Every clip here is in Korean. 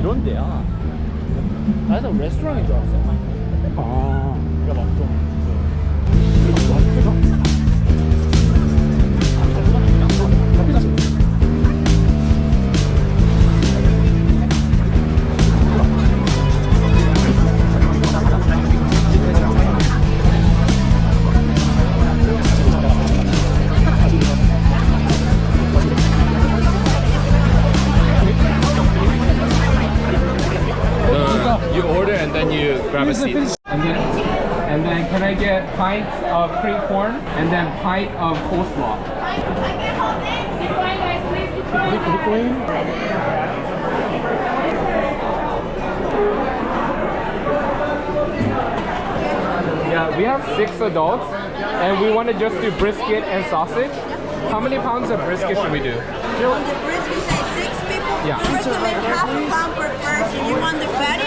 이런 데야. 나에서 레스토랑인 줄 알았어. 아. 그러니까 막 좀. Uh, grab a seat. And then, and then can I get pint of cream corn and then pint of coleslaw? Yeah, we have six adults and we want to just do brisket and sausage. How many pounds of brisket should we do? On the brisket, say six people. Yeah. You half a pound per person. You want the fatty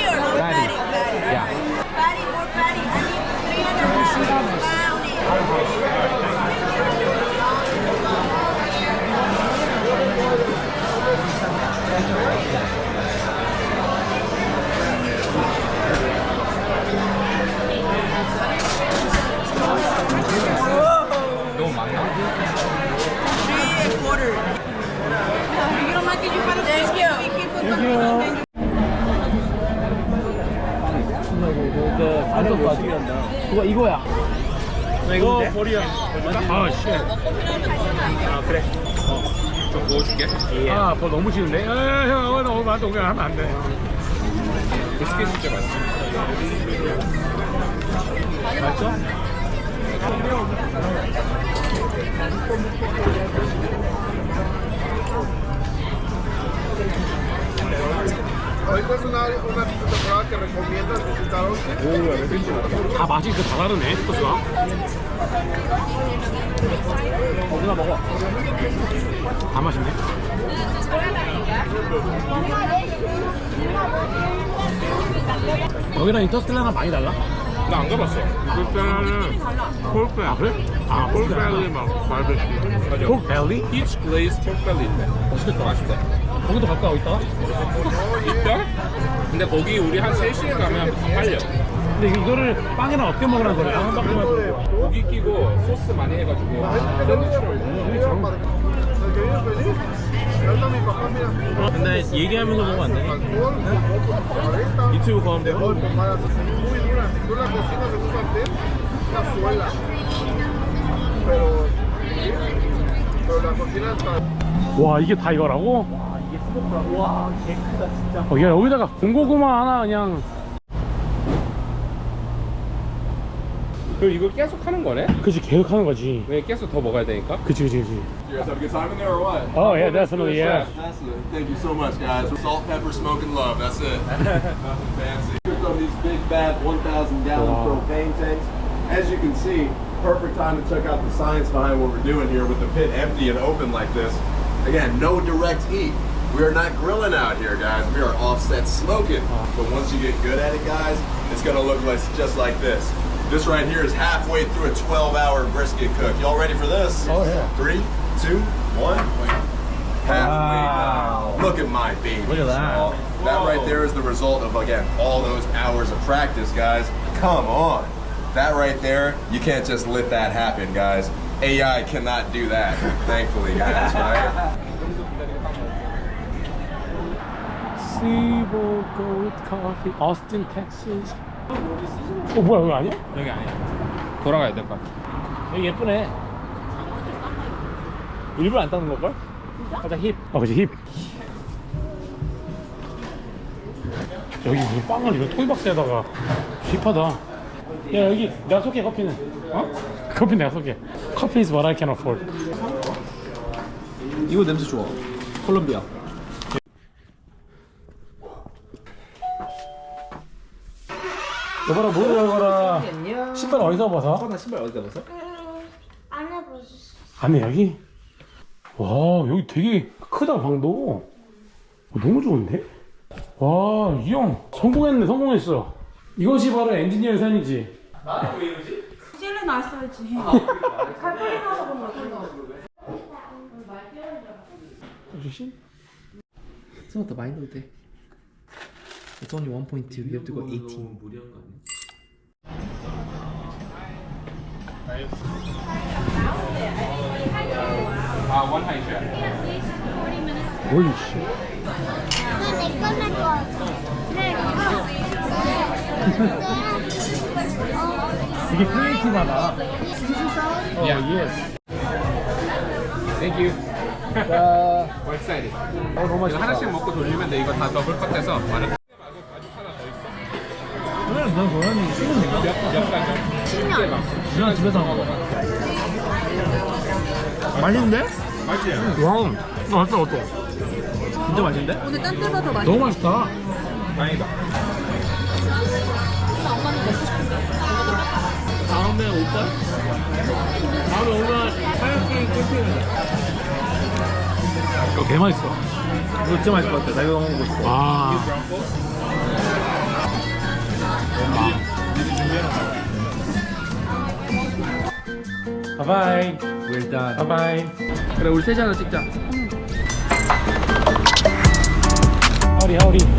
그. 그거 이거야. 이거 버리야. 아, 씨. 아 그래. 좀 구워줄게. 아, 뭐 너무 싫은데? 아, 형, 어, 너무 많아. 동경 하면 안 돼. 비스킷 진짜 맛있어. 맞죠? Ahorita es una, una temporada que recomiendas visitar Austin. 다 맛이 그 다 다르네, 코스가. 어 누나 먹어. 다 맛있네. 여기랑 인터스텔라랑 많이 달라? 나 안 가봤어. 인터스텔라는 폴크. 아, 그래? 아, 폴크belly 막 바베큐. 맞아. 폴크벨리? Peach glazed pork belly 있대. 맛있겠다. 맛있대. 거기도 가까워 있다. 있다? 근데 거기 우리 한 3시에 가면 다 팔려. 근데 이거- 이거를 빵이랑 어떻게 먹으라는 거야? 한 바퀴만 돌고. 고기 끼고 소스 많이 해가지고 mira. 근데 얘기하면서 먹으면 안 돼. Alcohol, ahorita. 유튜브 cocina está. 와, 이게 다 이거라고? 와 이게 스모크라고. 와개 크다 진짜. 어, 야, 여기다가 군고구마 하나 그냥. 그럼 이거 계속 하는 거네? 그치, 계속 하는 거지. 왜 계속 더 먹어야 되니까? 그치, 그치, 그치. You guys have a good time in there or what? Oh, yeah, definitely, yeah. Excellent. Thank you so much, guys. Salt, pepper, smoke, and love. That's it. Nothing fancy. Here's on these big, bad 1,000 gallon Wow. propane tanks. As you can see, perfect time to check out the science behind what we're doing here with the pit empty and open like this. Again, no direct heat. We are not grilling out here, guys. We are offset smoking. But once you get good at it, guys, it's gonna look like just like this. This right here is halfway through a 12-hour brisket cook. Y'all ready for this? Oh, yeah. Three, two, one. Halfway Wow. Look at my baby. Look at that. y'all. That right there is the result of again all those hours of practice, guys. Come on. That right there, you can't just let that happen, guys. AI cannot do that, thankfully, guys, right? Seaboard Gold Coffee, Austin, Texas. 어, 뭐야, 여기 아니야? 여기 아니야. 돌아가야 될 것 같아. 여기 예쁘네. 일부러 안 닦는 걸걸? 살짝 힙. 아, 그치, 힙. 여기 무슨 빵을 이거 토이박스에다가 힙하다. 야, 여기 내가 쏠게, 커피는. 어? 커피 내가 쏠게. 커피 is what I can afford. 이거 냄새 좋아. 콜롬비아. 여봐라, 뭐를 열거라. 신발 어디서 벗어? 나 신발 어디다 벗어? 안 해보셨어. 안에 여기? 와, 여기 되게 크다, 방도. 어, 너무 좋은데? 와, 이 형, 성공했네, 성공했어. 이것이 바로 엔지니어의 삶이지. 찔러 놨어야지. 갈거리 나서 그런 거 주신? 스모터 많이 넣어도 돼. It's only 1.2. You have to go 18. 아 원 하이슈. Holy shit. 내 꺼낼 거. 네. 되게 크리에이티브하다. 어, Yeah. 예스. Thank you. 자, We're excited. 어, 너무 이거 맛있다. 하나씩 먹고 돌리면 돼. 이거 다 더블 컷해서 마늘. 있어. 그냥 난 고양이 씹으면 가지? 10개 그냥 집에서 한 거. 맛있는데? 맛있지? 와우. 어, 어떠 어떠? 진짜 맛있는데? 오늘 딴 때보다 더 많이 너무 맛있다. 다행이다. 다음에 올까? 다음에 오면 하얀 캠핑을 이거 개 맛있어. 이거 진짜 맛있을 것 같아. 나 이거 먹고 싶어. 아. 바이바이. We're done. 바이바이. 그래, 우리 셋이 하나 찍자. 하우리 하우리. 아우리.